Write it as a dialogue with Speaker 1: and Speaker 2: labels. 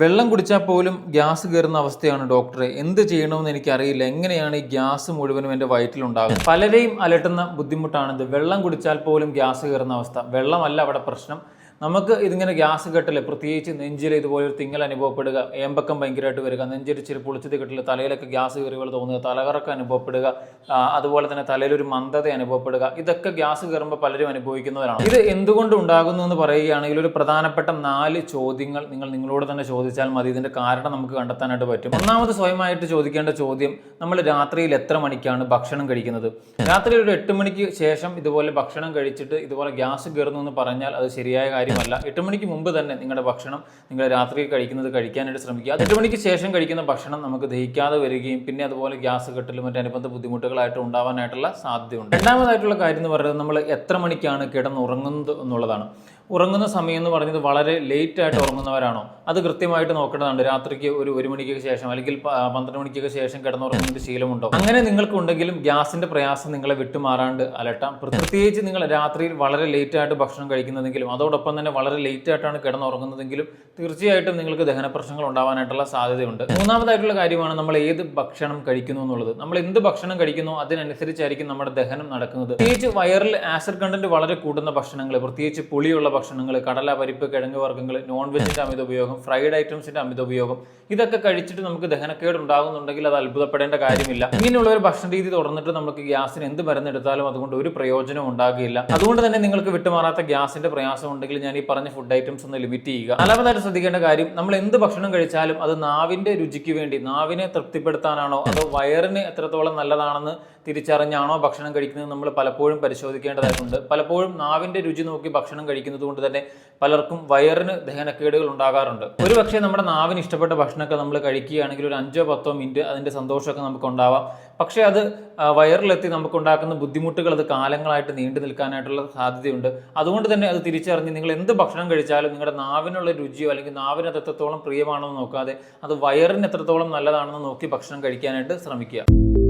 Speaker 1: വെള്ളം കുടിച്ചാൽ പോലും ഗ്യാസ് കയറുന്ന അവസ്ഥയാണ് ഡോക്ടറെ. എന്ത് ചെയ്യണമെന്ന് എനിക്കറിയില്ല. എങ്ങനെയാണ് ഈ ഗ്യാസ് മുഴുവനും എന്റെ വയറ്റിലുണ്ടാകുന്നത്? പലരെയും അലട്ടുന്ന ബുദ്ധിമുട്ടാണിത് വെള്ളം കുടിച്ചാൽ പോലും ഗ്യാസ് കയറുന്ന അവസ്ഥ. വെള്ളമല്ല അവിടെ പ്രശ്നം. നമുക്ക് ഇതിങ്ങനെ ഗ്യാസ് കെട്ടൽ പ്രത്യേകിച്ച് നെഞ്ചിൽ ഇതുപോലൊരു തിങ്ങൽ അനുഭവപ്പെടുക ഏമ്പക്കം ഭയങ്കരമായിട്ട് വരിക നെഞ്ചിൽ ഇച്ചിരി പൊളിച്ചത് കെട്ടില്ല തലയിലൊക്കെ ഗ്യാസ് കയറികൾ തോന്നുക തലകറക്കം അനുഭവപ്പെടുക അതുപോലെ തന്നെ തലയിലൊരു മന്ദത അനുഭവപ്പെടുക ഇതൊക്കെ ഗ്യാസ് കയറുമ്പോൾ പലരും അനുഭവിക്കുന്നവരാണ്. ഇത് എന്തുകൊണ്ട് ഉണ്ടാകുന്നു എന്ന് പറയുകയാണെങ്കിൽ ഒരു പ്രധാനപ്പെട്ട നാല് ചോദ്യങ്ങൾ നിങ്ങൾ നിങ്ങളോട് തന്നെ ചോദിച്ചാൽ മതി. ഇതിന്റെ കാരണം നമുക്ക് കണ്ടെത്താനായിട്ട് പറ്റും. ഒന്നാമത് സ്വയമായിട്ട് ചോദിക്കേണ്ട ചോദ്യം നമ്മൾ രാത്രിയിൽ എത്ര മണിക്കാണ് ഭക്ഷണം കഴിക്കുന്നത്? രാത്രി ഒരു എട്ട് മണിക്ക് ശേഷം ഇതുപോലെ ഭക്ഷണം കഴിച്ചിട്ട് ഇതുപോലെ ഗ്യാസ് കയറുന്നു എന്ന് പറഞ്ഞാൽ അത് ശരിയായ കാര്യമല്ല. എട്ട് മണിക്ക് മുമ്പ് തന്നെ നിങ്ങളുടെ ഭക്ഷണം നിങ്ങൾ രാത്രി കഴിക്കുന്നത് കഴിക്കാനായിട്ട് ശ്രമിക്കുക. അത് എട്ട് മണിക്ക് ശേഷം കഴിക്കുന്ന ഭക്ഷണം നമുക്ക് ദഹിക്കാതെ വരികയും പിന്നെ അതുപോലെ ഗ്യാസ് കെട്ടലും മറ്റു അനുബന്ധ ബുദ്ധിമുട്ടുകളായിട്ട് ഉണ്ടാവാനായിട്ടുള്ള സാധ്യതയുണ്ട്. രണ്ടാമതായിട്ടുള്ള കാര്യം എന്ന് പറയുന്നത് നമ്മൾ എത്ര മണിക്കാണ് കിടന്നുറങ്ങുന്നത് എന്നുള്ളതാണ്. ഉറങ്ങുന്ന സമയം എന്ന് പറയുന്നത് വളരെ ലേറ്റ് ആയിട്ട് ഉറങ്ങുന്നവരാണോ? അത് കൃത്യമായിട്ട് നോക്കേണ്ടതാണ് രാത്രിക്ക് ഒരു ഒരു മണിക്കൊക്കെ ശേഷം അല്ലെങ്കിൽ പന്ത്രണ്ട് മണിക്കൊക്കെ ശേഷം കിടന്നുറങ്ങുന്നതിന്റെ ശീലമുണ്ടോ? അങ്ങനെ നിങ്ങൾക്കുണ്ടെങ്കിലും ഗ്യാസിന്റെ പ്രയാസം നിങ്ങളെ വിട്ടുമാറാണ്ട് അലട്ടാം. പ്രത്യേകിച്ച് നിങ്ങൾ രാത്രിയിൽ വളരെ ലേറ്റ് ആയിട്ട് ഭക്ഷണം കഴിക്കുന്നതെങ്കിലും അതോടൊപ്പം തന്നെ വളരെ ലേറ്റ് ആയിട്ടാണ് കിടന്നുറങ്ങുന്നതെങ്കിലും തീർച്ചയായിട്ടും നിങ്ങൾക്ക് ദഹന പ്രശ്നങ്ങൾ ഉണ്ടാവാനായിട്ടുള്ള സാധ്യതയുണ്ട്. മൂന്നാമതായിട്ടുള്ള കാര്യമാണ് നമ്മൾ ഏത് ഭക്ഷണം കഴിക്കുന്നു എന്നുള്ളത്. നമ്മൾ എന്ത് ഭക്ഷണം കഴിക്കുന്നു അതിനനുസരിച്ചായിരിക്കും നമ്മുടെ ദഹനം നടക്കുന്നത്. പ്രത്യേകിച്ച് വയറിൽ ആസിഡ് കണ്ടന്റ് വളരെ കൂടുന്ന ഭക്ഷണങ്ങൾ പ്രത്യേകിച്ച് പുളിയുള്ള ഭക്ഷണങ്ങൾ കടല പരിപ്പ് കിഴങ്ങ് വർഗങ്ങൾ നോൺ വെജിന്റെ അമിത ഉപയോഗം ഫ്രൈഡ് ഐറ്റംസിന്റെ അമിത ഉപയോഗം ഇതൊക്കെ കഴിച്ചിട്ട് നമുക്ക് ദഹനക്കേട് ഉണ്ടാകുന്നുണ്ടെങ്കിൽ അത് അത്ഭുതപ്പെടേണ്ട കാര്യമില്ല. ഇങ്ങനെയുള്ള ഒരു ഭക്ഷണ രീതി തുടർന്നിട്ട് നമുക്ക് ഗ്യാസിന് എന്ത് മരുന്നെടുത്താലും അതുകൊണ്ട് ഒരു പ്രയോജനം ഉണ്ടാകില്ല. അതുകൊണ്ട് തന്നെ നിങ്ങൾക്ക് വിട്ടുമാറാത്ത ഗ്യാസിന്റെ പ്രയാസം ഉണ്ടെങ്കിൽ ഞാൻ ഈ പറഞ്ഞ ഫുഡ് ഐറ്റംസ് ഒന്ന് ലിമിറ്റ് ചെയ്യുക. നാലാമതായിട്ട് ശ്രദ്ധിക്കേണ്ട കാര്യം നമ്മൾ എന്ത് ഭക്ഷണം കഴിച്ചാലും അത് നാവിന്റെ രുചിക്ക് വേണ്ടി നാവിനെ തൃപ്തിപ്പെടുത്താനാണോ അതോ വയറിന് എത്രത്തോളം നല്ലതാണെന്ന് തിരിച്ചറിഞ്ഞാണോ ഭക്ഷണം കഴിക്കുന്നത് നമ്മൾ പലപ്പോഴും പരിശോധിക്കേണ്ടതായിട്ടുണ്ട്. പലപ്പോഴും നാവിന്റെ രുചി നോക്കി ഭക്ഷണം കഴിക്കുന്നത് കൊണ്ട് തന്നെ പലർക്കും വയറിന് ദഹനക്കേടുകൾ ഉണ്ടാകാറുണ്ട്. ഒരു പക്ഷേ നമ്മുടെ നാവിന് ഇഷ്ടപ്പെട്ട ഭക്ഷണമൊക്കെ നമ്മൾ കഴിക്കുകയാണെങ്കിൽ ഒരു അഞ്ചോ പത്തോ മിനിറ്റ് അതിന്റെ സന്തോഷമൊക്കെ നമുക്ക് ഉണ്ടാവാം. പക്ഷേ അത് വയറിലെത്തി നമുക്ക് ഉണ്ടാക്കുന്ന ബുദ്ധിമുട്ടുകൾ അത് കാലങ്ങളായിട്ട് നീണ്ടു നിൽക്കാനായിട്ടുള്ള സാധ്യതയുണ്ട്. അതുകൊണ്ട് തന്നെ അത് തിരിച്ചറിഞ്ഞ് നിങ്ങൾ എന്ത് ഭക്ഷണം കഴിച്ചാലും നിങ്ങളുടെ നാവിനുള്ള രുചിയോ അല്ലെങ്കിൽ നാവിന് അത് എത്രത്തോളം പ്രിയമാണെന്ന് നോക്കാതെ അത് വയറിന് എത്രത്തോളം നല്ലതാണെന്ന് നോക്കി ഭക്ഷണം കഴിക്കാനായിട്ട് ശ്രമിക്കുക.